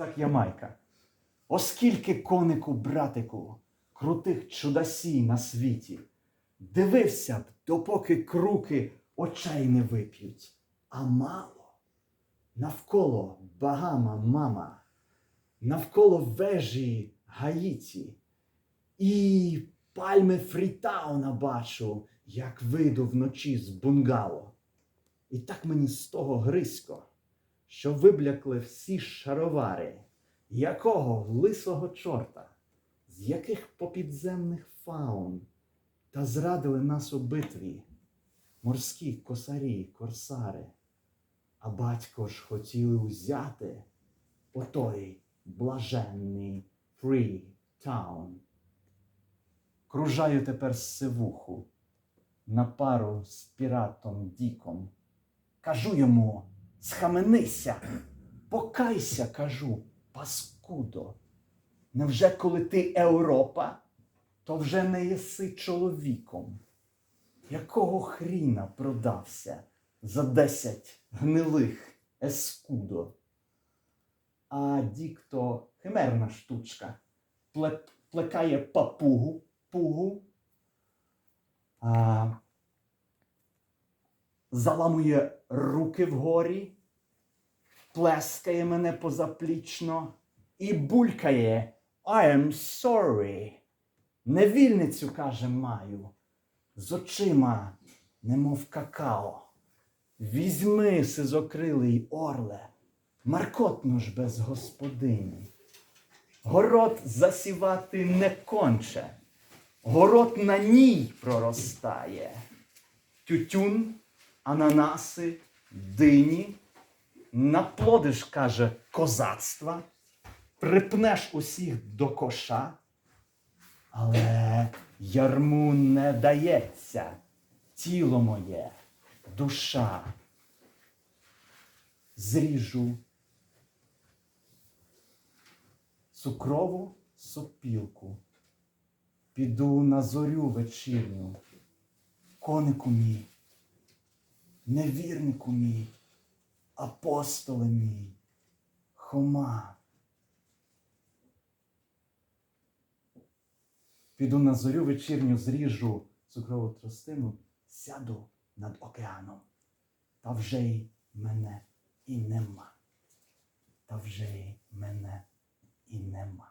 Зак Ямайка. Оскільки конику, братику, крутих чудасій на світі, дивився б, допоки круки очей не вип'ють, а мало. Навколо Багама мама, навколо вежі Гаїті, і пальми Фрітауна бачу, як вийду вночі з бунгало. І так мені з того грисько, що виблякли всі шаровари, якого лисого чорта, з яких попідземних фаун, та зрадили нас у битві, морські косарі, корсари. А батько ж хотіли узяти отой блаженний Free Town. Кружаю тепер сивуху на пару з піратом Діком. Кажу йому, схаменися, покайся, кажу, паскудо. Невже коли ти Європа, то вже не єси чоловіком? Якого хріна продався за десять гнилих ескудо? А Дік то химерна штучка, плекає папугу, пугу, а, заламує руки вгорі, плескає мене позаплічно і булькає I am sorry. Невільницю, каже, маю, з очима, немов какао. Візьми, сизокрилий орле, маркотно ж без господині. Город засівати не конче, город на ній проростає. Тютюн, ананаси, дині, наплодиш, каже, козацтва, припнеш усіх до коша, але ярму не дається. Тіло моє, душа. Зріжу цукрову сопілку, піду на зорю вечірню, конику мій, невірнику мій, апостоле мій, Хома. Піду на зорю вечірню, зріжу цукрову тростину, сяду над океаном, та вже й мене і нема. Та вже й мене і нема.